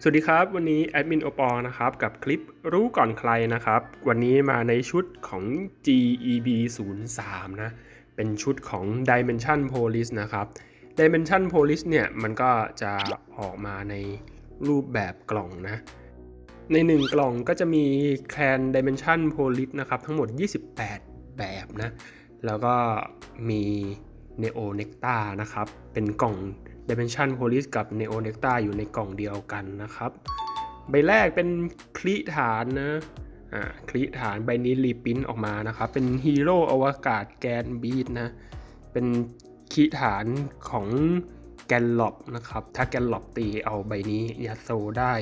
สวัสดีครับ วันนี้แอดมินโอปอนะครับกับคลิปรู้ก่อนใครนะครับ วันนี้มาในชุดของ GEB 0 3นะ เป็นชุดของ Dimension Police นะครับ Dimension Police เนี่ย มันก็จะออกมาในรูปแบบกล่องนะ ในหนึ่งกล่องก็จะมีแคน Dimension Police นะครับ ทั้งหมด 28 แบบนะ แล้วก็มี Neo Nectar นะครับ เป็นกล่อง Dimension Police กับ Neo Necta อยู่ในกล่องเดียวกันนะครับ ใบแรกเป็นคลิฐานนะอ่าคลิฐานใบนี้รีพินออกมานะครับ เป็นฮีโร่อวกาศแกนบีดนะ เป็นคลิฐานของแกนล็อบนะครับ ถ้าแกนล็อบตีเอาใบนี้ยาโซได้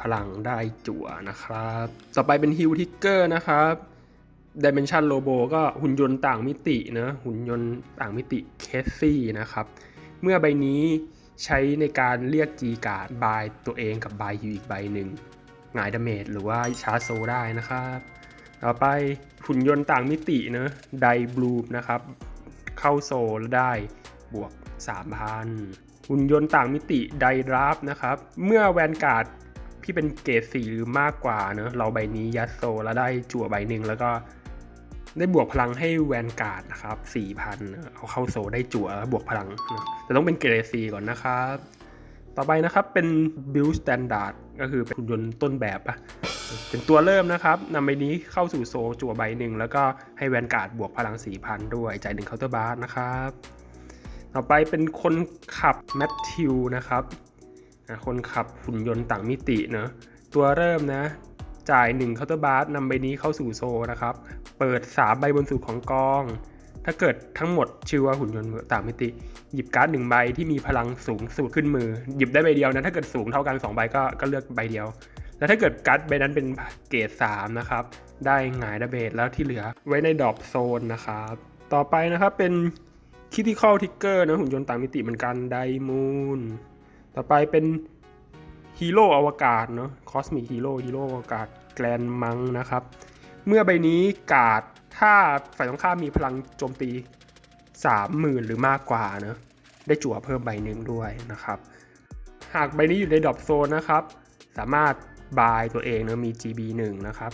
พลังได้จั่วนะครับ ต่อไปเป็นฮิวทิกเกอร์นะครับ Dimension Robo ก็หุ่นยนต์ต่างมิตินะหุ่นยนต์ต่างมิติเคสซี่นะครับ เมื่อใบนี้ใช้ในการเรียก G การ์ดบายตัวเองกับบายฮิวอีกใบหนึ่งหงายดาเมจหรือว่าชาร์จโซได้นะครับ ต่อไปหุ่นยนต์ต่างมิตินะไดบลูนะครับ เข้าโซแล้วได้บวก 3,000 หุ่นยนต์ต่างมิติไดราฟนะครับ เมื่อแวนการ์ดที่เป็นเกรดสีหรือมากกว่าเนะเราใบนี้ยัดโซแล้วได้จั่วใบหนึ่งแล้วก็ ได้บวกพลังให้แวนการ์ดนะครับ4,000 เอาเข้าโซได้จั่วบวกพลังนะแต่ต้องเป็นเกรซีก่อนนะครับ ต่อไปนะครับเป็น build standard ก็คือเป็นหุ่นยนต์ต้นแบบอะเป็นตัวเริ่มนะครับนำใบนี้เข้าสู่โซจั่วใบหนึ่ง แล้วก็ให้แวนการ์ดบวกพลัง 4,000 ด้วยจ่ายหนึ่งเคาน์เตอร์บาร์นะครับ ต่อไปเป็นคนขับแมทธิวนะครับคนขับหุ่นยนต์ต่างมิติเนะตัวเริ่มนะจ่าย1เคาน์เตอร์บาร์นำใบนี้เข้าสู่โซนะครับ เปิด3ใบบนสุดของกอง ถ้าเกิดทั้งหมดชื่อว่าหุ่นยนต์ต่างมิติ หยิบการ์ดหนึ่งใบที่มีพลังสูงสุดขึ้นมือ หยิบได้ใบเดียวนะ ถ้าเกิดสูงเท่ากัน2ใบก็ก็เลือกใบเดียว แล้วถ้าเกิดการ์ดใบนั้นเป็นเกรด3นะครับ ได้หงายดาเบจแล้วที่เหลือไว้ในดรอปโซนนะครับ ต่อไปนะครับเป็นคิติคอลทิกเกอร์นะหุ่นยนต์ต่างมิติเหมือนกันไดมูนต่อไปเป็นฮีโร่อวกาศเนาะคอสมิกฮีโร่ฮีโร่อวกาศแกลนมังนะครับ เมื่อใบนี้กาดถ้าฝ่ายตรงข้ามมีพลังโจมตี30,000หรือมากกว่าเนะได้จั่วเพิ่มใบหนึ่งด้วยนะครับ หากใบนี้อยู่ในดรอปโซนนะครับ สามารถบายตัวเองเนะมี GB 1นะครับ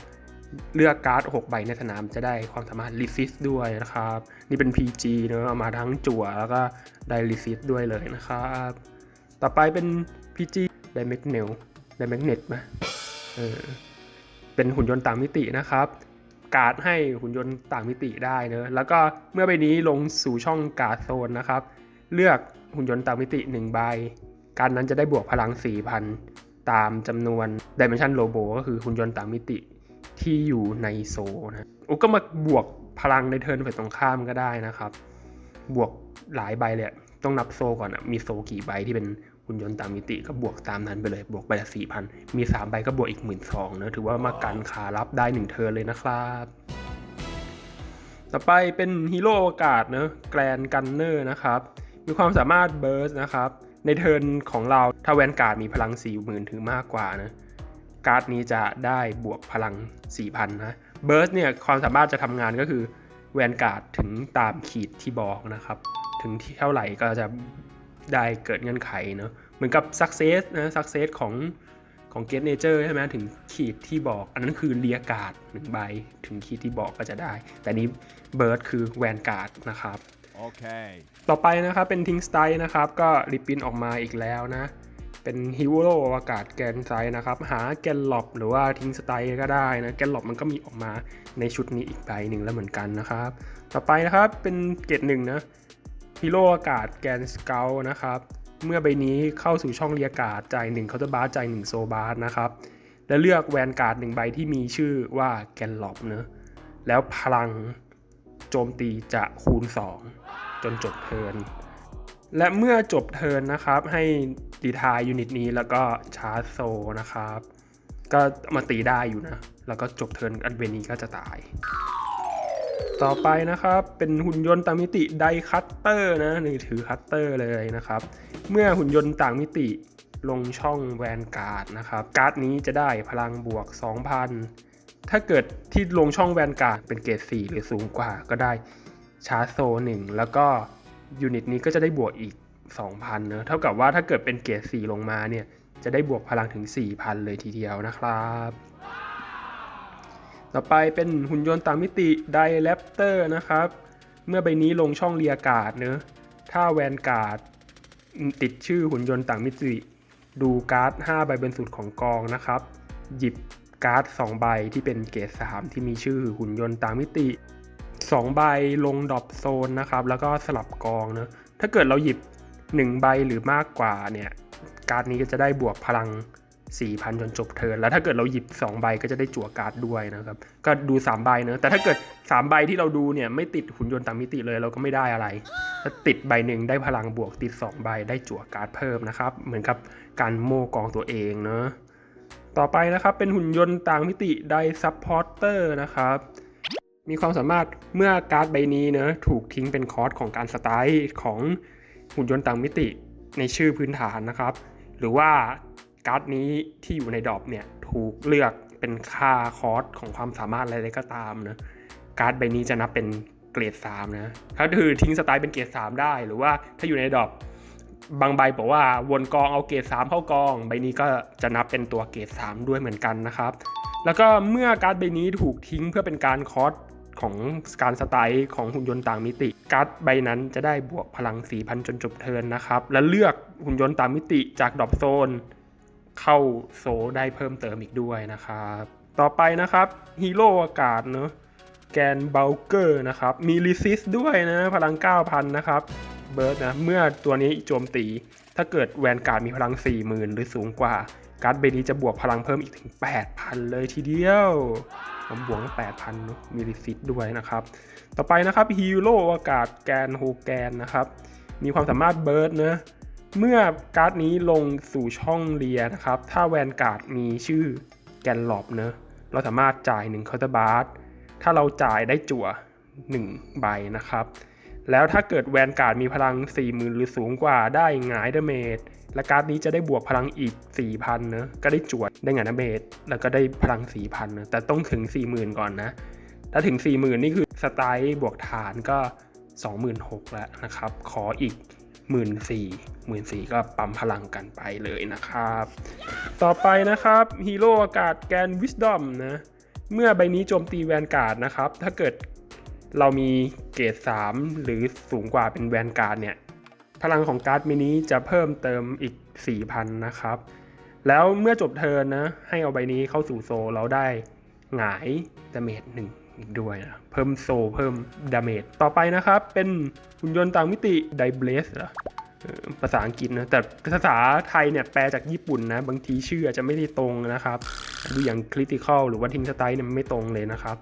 เลือกการ์ด 6 ใบในสนามจะได้ความสามารถ resist ด้วยนะครับ นี่เป็น PG เนอะเอามาทั้งจั่วแล้วก็ได้ resist ด้วยเลยนะครับ ต่อไปเป็น PG Dimensional Dimensional ไหมเออ เป็นหุ่นยนต์ต่างมิตินะครับ การ์ดให้หุ่นยนต์ต่างมิติได้เนอะแล้วก็เมื่อใบนี้ลงสู่ช่องการ์ดโซนนะครับ เลือกหุ่นยนต์ต่างมิติ1ใบการนั้นจะได้บวกพลัง 4,000 ตามจำนวน Dimension Robo ก็คือหุ่นยนต์ต่างมิติที่อยู่ในโซนะโอ้ก็มาบวกพลังในเทิร์นฝ่ายตรงข้ามก็ได้นะครับ บวกหลายใบเลยต้องนับโซก่อนอะมีโซกี่ใบที่เป็น หุ่นยนต์ตางมิติก็บวกตามนั้นไปเลยบวกไปละสี่พันมีสามใบก็บวกอีกหมื่นสองนะถือว่ามากันขารับได้หนึ่งเทิร์เลยนะครับต่อไปเป็นฮีโร่อวกาศเนะแกรนกันเนอร์นะครับ มีความสามารถเบิร์สนะครับ ในเทิร์นของเราถ้าแวนการ์ดมีพลัง 4 0,000 ถึงมากกว่านะการ์ดนี้จะได้บวกพลัง 4,000 นะเบิร์สเนี่ยความสามารถจะทำงานก็คือแวนการ์ดถึงตามขีดที่บอกนะครับ ถึงที่เท่าไหร่ก็จะ ได้เกิดเงื่อนไขเนาะเหมือนกับ success นะ success ของของ get nature ใช่ไหมถึงขีดที่บอก อันนั้นคือเรียการ์ดหนึ่งใบ ถึงขีดที่บอกก็จะได้ แต่นี้เบิร์ดคือแวนการ์ดนะครับ Okay. ต่อไปนะครับเป็นทิงสไตนะครับ ก็ริปปินออกมาอีกแล้วนะ เป็นฮิวโรอวกาศแกนไซนะครับ หาแกนหลบหรือว่าทิงสไตก็ได้นะ แกนหลบมันก็มีออกมาในชุดนี้อีกใบหนึ่งแล้วเหมือนกันนะครับ ต่อไปนะครับเป็นเกรดหนึ่งนะ ฮีโร่อากาศแกนสเกลนะครับ เมื่อใบนี้เข้าสู่ช่องเรียกาศจ่าย1เคาน์เตอร์บาร์จ่าย1โซบาร์นะครับ และเลือกแวนการ์ดหนึ่งใบที่มีชื่อว่าแกนหลบเนะแล้วพลังโจมตีจะคูณ 2 จนจบเทิร์นและเมื่อจบเทิร์นนะครับ ให้ดีทายยูนิตนี้แล้วก็ชาร์จโซนะครับ ก็มาตีได้อยู่นะ แล้วก็จบเทิร์นอันเวนี้ก็จะตาย ต่อไปนะครับเป็นหุ่นยนต์ต่างมิติไดคัตเตอร์นะนี่ถือคัตเตอร์เลยนะครับ เมื่อหุ่นยนต์ต่างมิติลงช่องแวนการ์ดนะครับ การ์ดนี้จะได้พลังบวก 2,000 ถ้าเกิดที่ลงช่องแวนการ์ดเป็นเกรด4หรือสูงกว่าก็ได้ชาร์จโซ1แล้วก็ยูนิตนี้ก็จะได้บวกอีก 2,000เนอะเท่ากับว่าถ้าเกิดเป็นเกรด4ลงมาเนี่ยจะได้บวกพลังถึง 4,000 เลยทีเดียวนะครับ ต่อไปเป็นหุ่นยนต์ต่างมิติไดแรปเตอร์นะครับ เมื่อใบนี้ลงช่องเรียกาดเนอะถ้าแวนการ์ดติดชื่อหุ่นยนต์ต่างมิติ ดูการ์ด 5 ใบบนสุดของกองนะครับ หยิบการ์ด 2 ใบที่เป็นเกรด3ที่มีชื่อหุ่นยนต์ต่างมิติ 2 ใบลงดรอปโซนนะครับ แล้วก็สลับกองเนอะถ้าเกิดเราหยิบ 1 ใบหรือมากกว่าเนี่ย การ์ดนี้ก็จะได้บวกพลัง 4,000 จนจบเทิร์นแล้วถ้าเกิดเราหยิบ 2 ใบก็จะได้จั่วการ์ดด้วยนะครับ ก็ดู 3 ใบเนอะแต่ถ้าเกิด 3 ใบที่เราดูเนี่ยไม่ติดหุ่นยนต์ต่างมิติเลยเราก็ไม่ได้อะไร ถ้าติดใบหนึ่งได้พลังบวกติด 2 ใบได้จั่วการ์ดเพิ่มนะครับ เหมือนกับการโม่กองตัวเองเนอะต่อไปนะครับเป็นหุ่นยนต์ต่างมิติไดซัพพอร์เตอร์นะครับมีความสามารถเมื่อการ์ดใบนี้เนอะถูกทิ้งเป็นคอร์สของการสไตล์ของหุ่นยนต์ต่างมิติในชื่อพื้นฐานนะครับ หรือว่า การ์ดนี้ที่อยู่ในดรอปเนี่ยถูกเลือกเป็นค่าคอร์สของความสามารถอะไรก็ตามนะการ์ดใบนี้จะนับเป็นเกรด3นะถ้าคือทิ้งสไตล์เป็นเกรด3 ได้หรือว่าถ้าอยู่ในดรอปบาง ใบบอกว่าวนกองเอาเกรด3เข้ากอง ใบนี้ก็จะนับเป็นตัวเกรด3 ด้วยเหมือนกันนะครับ แล้วก็เมื่อการ์ดใบนี้ถูกทิ้งเพื่อเป็นการคอร์สของการสไตล์ของหุ่นยนต์ต่างมิติ การ์ดใบนั้นจะได้บวกพลัง 4,000 จนจบเทิร์นนะครับ และเลือกหุ่นยนต์ต่างมิติจากดรอปโซน เข้าโซได้เพิ่มเติมอีกด้วยนะครับ ต่อไปนะครับฮีโร่อากาศเนอะแกนเบลเกอร์นะครับ มีรีซิสด้วยนะ พลัง 9,000 นะครับเบิร์ดนะ เมื่อตัวนี้โจมตี ถ้าเกิดแวนการ์ดมีพลัง 40,000 หรือสูงกว่า การ์ดใบนี้จะบวกพลังเพิ่มอีกถึง 8,000 เลยทีเดียวผมบวก8,000เนอะมีรีซิสด้วยนะครับ ต่อไปนะครับฮีโร่อากาศแกนโฮแกนนะครับ มีความสามารถเบิร์ดนะ เมื่อการ์ดนี้ลงสู่ช่องเรียนะครับ ถ้าแวนการ์ดมีชื่อแกนหลอบเนอะเราสามารถจ่าย1เคาน์เตอร์บาร์ถ้าเราจ่ายได้จั่ว1ใบนะครับ แล้วถ้าเกิดแวนการ์ดมีพลัง 40,000 หรือสูงกว่าได้งายดเมจและการ์ดนี้จะได้บวกพลังอีก 4,000เนอะก็ได้จวดได้งายดาเมจแล้วก็ได้พลัง 4,000นะแต่ต้องถึง 40,000 ก่อนนะถ้าถึง 40,000 นี่คือสไตล์บวกฐานก็ 26,000แล้วนะครับ ขออีก หมื่นสี่หมื่นสี่ก็ปั๊มพลังกันไปเลยนะครับ ต่อไปนะครับฮีโร่อากาศแกนวิสดอมนะ เมื่อใบนี้โจมตีแวนการ์ดนะครับ ถ้าเกิดเรามีเกรด3 หรือสูงกว่าเป็นแวนการ์ดเนี่ย พลังของการ์ดมินี้จะเพิ่มเติมอีก 4,000 นะครับ แล้วเมื่อจบเทิร์นนะ ให้เอาใบนี้เข้าสู่โซเราได้หงายดาเมจหนึ่ง อีกด้วยนะเพิ่มโซเพิ่มดาเมจต่อไปนะครับ เป็นหุ่นยนต์ต่างมิติไดเบลสเหรอภาษาอังกฤษนะ แต่ภาษาไทยเนี่ยแปลจากญี่ปุ่นนะ บางทีชื่ออาจจะไม่ได้ตรงนะครับ ดูอย่างคริติคอลหรือว่าทิงสไตล์เนี่ยมันไม่ตรงเลยนะครับ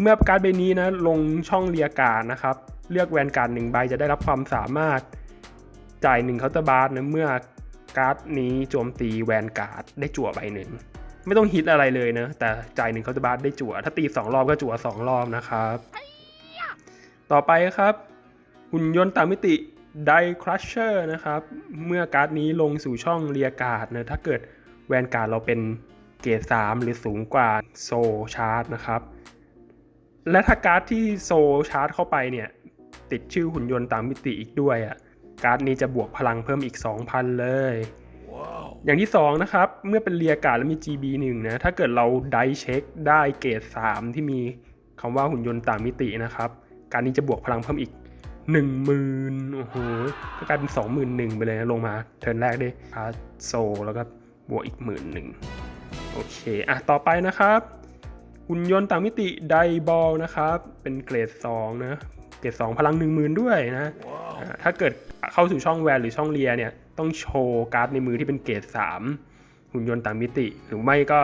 เมื่อการใบนี้นะลงช่องเรียการนะครับ เลือกแวนการ์ดหนึ่งใบจะได้รับความสามารถจ่ายหนึ่งเคาน์เตอร์บาร์นะเมื่อการ์ดนี้โจมตีแวนการ์ดได้จั่วใบหนึ่ง ไม่ต้องฮิตอะไรเลยเนะแต่จ่ายหนึ่งเคาน์เตอร์บาร์ได้จั่ว ถ้าตีสองรอบก็จั่วสองรอบนะครับ ต่อไปครับ หุ่นยนต์ต่างมิติไดครัชเชอร์นะครับ เมื่อการ์ดนี้ลงสู่ช่องเรียการ์ดนะถ้าเกิดแวนการ์ดเราเป็นเกรด3หรือสูงกว่าโซชาร์จนะครับ และถ้าการ์ดที่โซชาร์จเข้าไปเนี่ย ติดชื่อหุ่นยนต์ต่างมิติอีกด้วยอะการ์ดนี้จะบวกพลังเพิ่มอีก 2,000 เลย อย่างที่ 2 นะครับ เมื่อเป็นเรียการ์ดแล้วมี GB 1 นะถ้าเกิดเราไดเช็คได้เกรด3 ที่มีคำว่าหุ่นยนต์ต่างมิตินะครับ การนี้จะบวกพลังเพิ่มอีก 10,000โอ้โหก็กลายเป็น 21,000 ไปเลยนะลงมาเทิร์นแรกได้พาโซแล้วก็บวกอีก11,000โอเคอะต่อไปนะครับ หุ่นยนต์ต่างมิติไดบอลนะครับ เป็นเกรด2นะเกรด2พลัง 10,000 ด้วยนะอ่าถ้าเกิดเข้าสู่ช่องแวนหรือช่องเลียเนี่ย ต้องโชว์การ์ดในมือที่เป็นเกรด3หุ่นยนต์ต่างมิติ หรือไม่ก็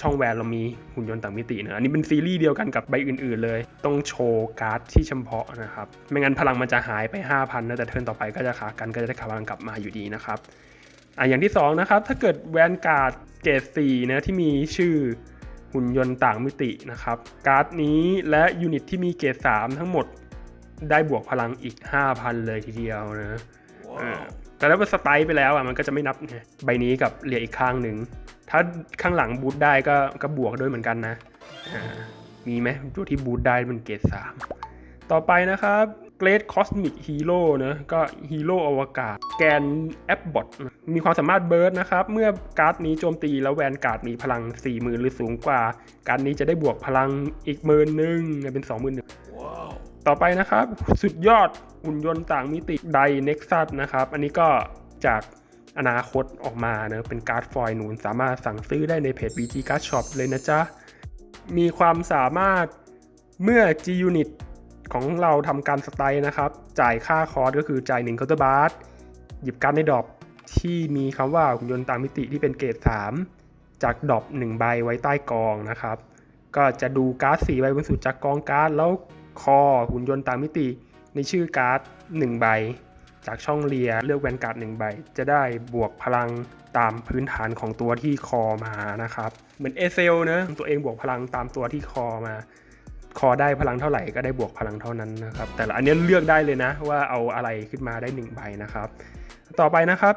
ช่องแวนเรามีหุ่นยนต์ต่างมิตินะอันนี้เป็นซีรีส์เดียวกันกับใบอื่น ๆ เลย ต้องโชว์การ์ดที่เฉพาะนะครับ ไม่งั้นพลังมันจะหายไป 5,000นะแต่เทิร์นต่อไปก็จะขากันก็จะได้พลังกลับมาอยู่ดีนะครับอะอย่างที่สองนะครับถ้าเกิดแวนการ์ดเกรด4นะที่มีชื่อหุ่นยนต์ต่างมิตินะครับ การ์ดนี้และยูนิตที่มีเกรด3ทั้งหมดได้บวกพลังอีก 5,000 เลยทีเดียวนะ แต่ถ้าเป็นสไตล์ไปแล้วอะมันก็จะไม่นับไงใบนี้กับเหรียญอีกข้างหนึ่ง ถ้าข้างหลังบูทได้ก็ก็บวกด้วยเหมือนกันนะมีไหมตัวที่บูทได้เป็นเกรด3ต่อไปนะครับเกรดคอสมิกฮีโร่นะก็ฮีโร่อวกาศ แกนแอปบอทมีความสามารถเบิร์ดนะครับ เมื่อการ์ดนี้โจมตีแล้วแวนการ์ดมีพลัง 4 0,000 หรือสูงกว่า การ์ดนี้จะได้บวกพลังอีกหมื่นหนึ่งเป็น 20,000 ต่อไปนะครับ สุดยอดหุ่นยนต์ต่างมิติไดเน็กซัสนะครับ อันนี้ก็จากอนาคตออกมาเนะเป็นการ์ดฟอยล์หนูนสามารถสั่งซื้อได้ในเพจ BG Card Shop เลยนะจ๊ะ มีความสามารถเมื่อ G Unit ของเราทำการสไตล์นะครับ จ่ายค่าคอร์สก็คือจ่าย1เคาน์เตอร์บาร์หยิบการ์ดในดรอปที่มีคำว่าหุ่นยนต์ต่างมิติที่เป็นเกรด 3 จากดรอป1ใบไว้ใต้กองนะครับ ก็จะดูการ์ด4ใบบนสุดจากกองการ์ดแล้ว คอหุ่นยนต์ตางมิติ ในชื่อการ์ด 1 ใบ จากช่องเลียเลือกแวนการ์ดหนึ่งใบ จะได้บวกพลังตามพื้นฐานของตัวที่คอมานะครับ เหมือนเอเซลนะตัวเองบวกพลังตามตัวที่คอมา คอได้พลังเท่าไหร่ก็ได้บวกพลังเท่านั้นนะครับ แต่ละอันนี้เลือกได้เลยนะ ว่าเอาอะไรขึ้นมาได้1ใบนะครับ ต่อไปนะครับ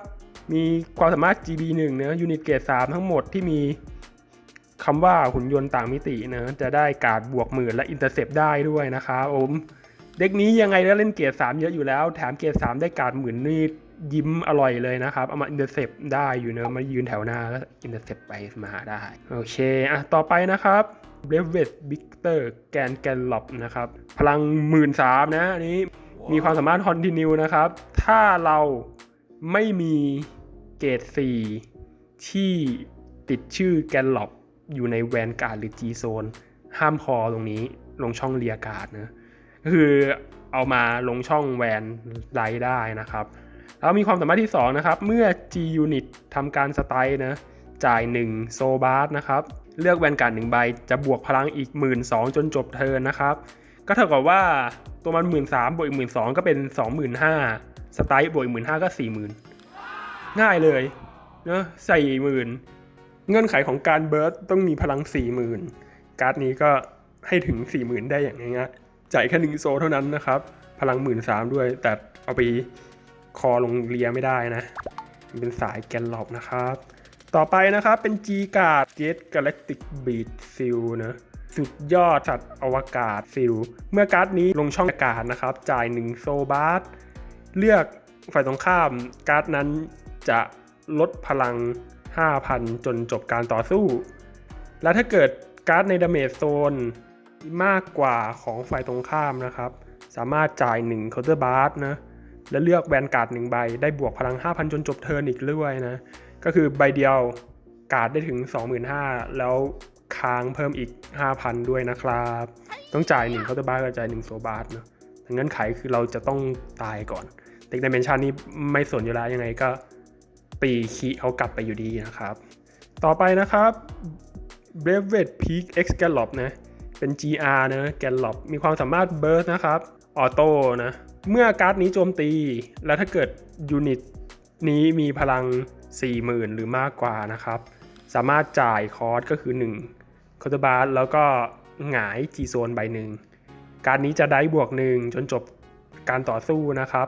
มีความสามารถ GB1 เนะยูนิตเกรด3ทั้งหมดที่มี คำว่าหุ่นยนต์ต่างมิติเนะจะได้การ์ดบวกหมื่นและอินเตอร์เซปได้ด้วยนะครับผมเด็กนี้ยังไงก็เล่นเกรด3เยอะอยู่แล้ว แถมเกรด3ได้การ์ดหมื่นนี่ยิ้มอร่อยเลยนะครับ เอามาอินเตอร์เซปได้อยู่เนะมายืนแถวหน้าก็อินเตอร์เซปไปมาได้ โอเคอะต่อไปนะครับเบรเวตบิกเตอร์แกนแกนลอปนะครับ พลังหมื่นสามนะอันนี้มีความสามารถคอนติเนียนะครับ ถ้าเราไม่มีเกรด4ที่ติดชื่อแกนลอป อยู่ในแวนการ์ดหรือ G โซนห้ามคอตรงนี้ลงช่องเรียการ์ดนะก็คือเอามาลงช่องแวนไลท์ได้นะครับ แล้วมีความสามารถที่ 2 นะครับ เมื่อ G Unit ทำการสไตล์นะจ่าย 1 โซบาร์นะครับ เลือกแวนการ์ด1ใบจะบวกพลังอีก 1 2ื่นจนจบเทิร์นนะครับ ก็เท่ากับว่าตัวมัน 1 3ื่นบวกอีก1 2ื่นก็เป็น 25,000สไตล์บวกอีก1 5ื่นก็ 40,000 ง่ายเลยเนะใส่หมื่น เงื่อนไขของการเบิร์ตต้องมีพลัง 40,000 การ์ดนี้ก็ให้ถึง 40,000 ได้อย่างง่ายๆจ่ายแค่หนึ่งโซเท่านั้นนะครับ พลัง 1 3ื่นด้วย แต่เอาไปคอลงเรียไม่ได้นะ เป็นสายแกนหลอบนะครับ ต่อไปนะครับเป็น G Guard Jet Galactic Beat Seal นะสุดยอดสัตว์อวกาศซิล เมื่อการ์ดนี้ลงช่องอากาศนะครับ จ่าย 1 โซบาร์เลือกฝ่ายตรงข้ามการ์ดนั้นจะลดพลัง 5,000 จนจบการต่อสู้ และถ้าเกิดการ์ดในดาเมจโซนมากกว่าของฝ่ายตรงข้ามนะครับ สามารถจ่าย1 Counter b a r นะ แล้วเลือกแวนการ์ดหนึ่งใบ ได้บวกพลัง 5,000 จนจบเทิร์นอีกด้วยนะ ก็คือใบเดียวการ์ดได้ถึง 25,000 แล้วค้างเพิ่มอีก 5,000 ด้วยนะครับ ต้องจ่าย1เคาน์เตอร์บาร์กับจ่าย1โซบาร์เนาะเงื่อนไขคือเราจะต้องตายก่อน เด็กดิเมนชันนี้ไม่สนอยู่แล้วยังไงก็ ตีคีเอากลับไปอยู่ดีนะครับ ต่อไปนะครับ b r a v e t Peak X Gallop นะ เป็น GR นะ Gallop มีความสามารถ Burst นะครับ ออโต้นะ เมื่อการ์ดนี้โจมตี แล้วถ้าเกิดยูนิตนี้มีพลัง 40,000 หรือมากกว่านะครับ สามารถจ่ายคอร์สก็คือ1คอร์ตบาร์แล้วก็หงายจีโซนใบหนึ่ง การนี้จะได้บวกหนึ่งจนจบการต่อสู้นะครับ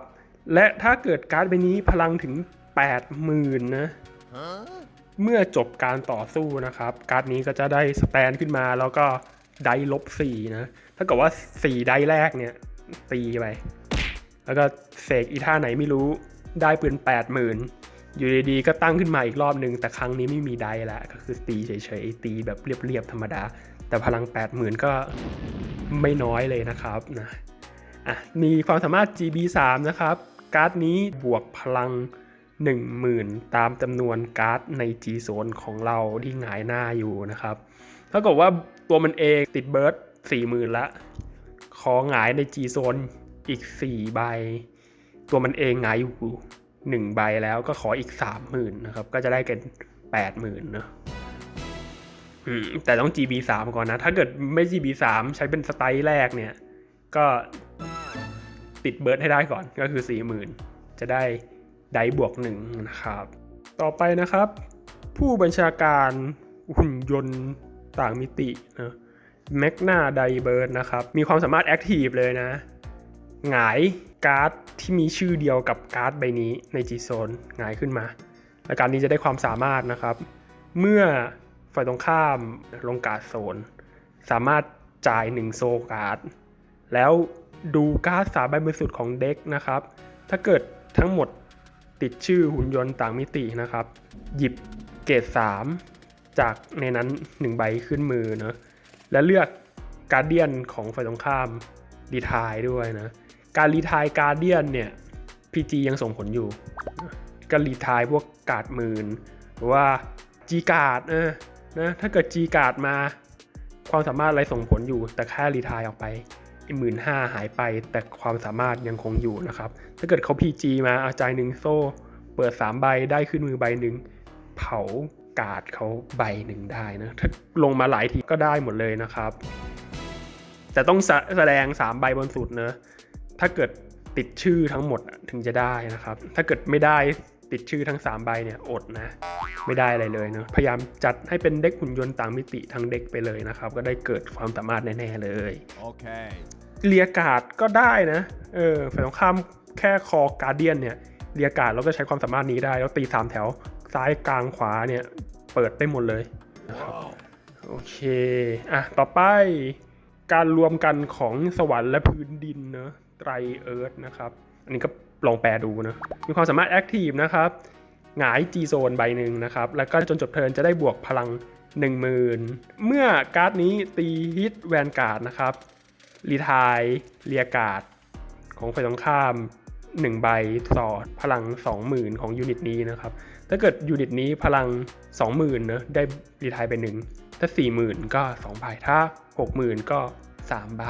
และถ้าเกิดการ์ดใบนี้พลังถึง 80,000นะเมื่อจบการต่อสู้นะครับ การ์ดนี้ก็จะได้สแตนขึ้นมาแล้วก็ได้ลบ4นะถ้าเกิดว่า4ได้แรกเนี่ยตีไป แล้วก็เสกอีท่าไหนไม่รู้ได้ปืน80,000อยู่ดีๆก็ตั้งขึ้นมาอีกรอบหนึ่งแต่ครั้งนี้ไม่มีได้แล้วก็คือตีเฉยๆตีแบบเรียบๆธรรมดา แต่พลัง 80,000 ก็ไม่น้อยเลยนะครับนะอะมีความสามารถ GB3 นะครับ การ์ดนี้บวกพลัง 10,000 ตามจำนวนการ์ดใน G โซนของเราที่หงายหน้าอยู่นะครับเท่ากับว่าตัวมันเองติดเบิร์ด40,000 ละ ขอหงายใน G โซนอีก 4 ใบ ตัวมันเองหงายอยู่ 1 ใบแล้วก็ขออีก 30,000 นะครับ ก็จะได้กัน 80,000เนะแต่ต้อง GB3 ก่อนนะ ถ้าเกิดไม่ GB3 ใช้เป็นสไตล์แรกเนี่ย ก็ติดเบิร์ดให้ได้ก่อนก็คือ 40,000 จะได้ ได้บวกหนึ่งนะครับ ต่อไปนะครับ ผู้บัญชาการหุ่นยนต์ต่างมิตินะแมกนาไดเบิร์ดนะครับ มีความสามารถแอคทีฟเลยนะ หงายการ์ดที่มีชื่อเดียวกับการ์ดใบนี้ใน G Zone หงายขึ้นมา และการนี้จะได้ความสามารถนะครับ เมื่อฝ่ายตรงข้ามลงการ์ดโซน สามารถจ่าย 1 โซการ์ด แล้วดูการ์ดสามใบบรสุทธิ์ของเด็กนะครับ ถ้าเกิดทั้งหมด ติดชื่อหุ่นยนต์ต่างมิตินะครับ หยิบเกรด3 จากในนั้น 1 ใบขึ้นมือเนอะและเลือกการเดียนของฝ่ายตรงข้ามรีทายด้วยนะ การรีทายการเดียนเนี่ย PG ยังส่งผลอยู่ ก็รีทายพวกกาดหมื่นหรือว่า G กาดเออนะถ้าเกิด G กาดมา ความสามารถอะไรส่งผลอยู่แต่แค่รีทายออกไป หมื่นห้าหายไปแต่ความสามารถยังคงอยู่นะครับ ถ้าเกิดเขา PG มาเอาใจายหนึ่งโซ่ เปิด 3 ใบได้ขึ้นมือใบหนึ่งเผากาดเขาใบหนึ่งได้นะ ถ้าลงมาหลายทีก็ได้หมดเลยนะครับ แต่ต้องแสแสดง 3 ใบบนสุดเนอะถ้าเกิดติดชื่อทั้งหมดถึงจะได้นะครับ ถ้าเกิดไม่ได้ ติดชื่อทั้ง 3 ใบเนี่ยอดนะ ไม่ได้อะไรเลยเนอะพยายามจัดให้เป็นเด็กหุ่นยนต์ต่างมิติทั้งเด็กไปเลยนะครับ ก็ได้เกิดความสามารถแน่ ๆ เลย Okay. เรียกาดก็ได้นะเออฝ่ายตรงข้ามแค่คอการเดียนเนี่ยเรียกาดเราก็ใช้ความสามารถนี้ได้ แล้วตีสามแถวซ้ายกลางขวาเนี่ยเปิดได้หมดเลยนะครับโอเคอะต่อไปการรวมกันของสวรรค์และพื้นดินเนอะไตรเอิร์ธนะครับ อันนี้ก็ ลองแปลดูนะมีความสามารถแอคทีฟนะครับหงาย G โซนใบหนึ่งนะครับ แล้วก็จนจบเทิร์นจะได้บวกพลัง 10,000 เมื่อการ์ดนี้ตีฮิตแวนการ์ดนะครับ รีทายเรียการ์ดของฝ่ายตรงข้าม 1 ใบสอพลัง 20,000 ของยูนิตนี้นะครับ ถ้าเกิดยูนิตนี้พลัง 20,000เนอะได้รีทายไป1ถ้า 40,000 ก็ 2 ใบ ถ้า 60,000 ก็ 3 ใบ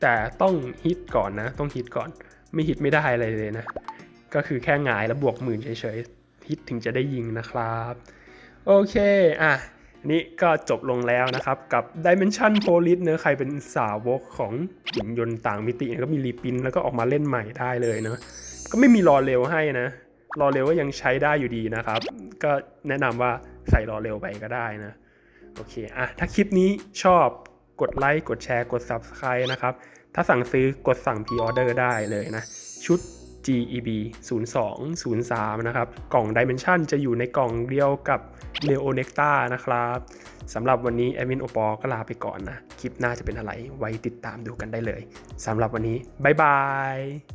แต่ต้องฮิตก่อนนะ ต้องฮิตก่อน ไม่ฮิตไม่ได้อะไรเลยนะ ก็คือแค่หงายแล้วบวกหมื่นเฉยๆ ฮิตถึงจะได้ยิงนะครับ โอเคอะนี่ก็จบลงแล้วนะครับ กับ Dimension Police เนอะใครเป็นสาวกของหุ่นยนต์ต่างมิติก็มีรีปินแล้วก็ออกมาเล่นใหม่ได้เลยเนอะก็ไม่มีรอเร็วให้นะรอเร็วก็ยังใช้ได้อยู่ดีนะครับ ก็แนะนำว่าใส่รอเร็วไปก็ได้นะ โอเคอะถ้าคลิปนี้ชอบกดไลค์กดแชร์กด Subscribe นะครับ ถ้าสั่งซื้อกดสั่ง Pre-order ได้เลยนะ ชุด GEB 0203 นะครับ กล่อง Dimension จะอยู่ในกล่องเดียวกับ n e o Necta นะครับสำหรับวันนี้แอดมินโอปอก็ลาไปก่อนนะ คลิปหน้าจะเป็นอะไรไว้ติดตามดูกันได้เลยสำหรับวันนี้ บ๊ายบาย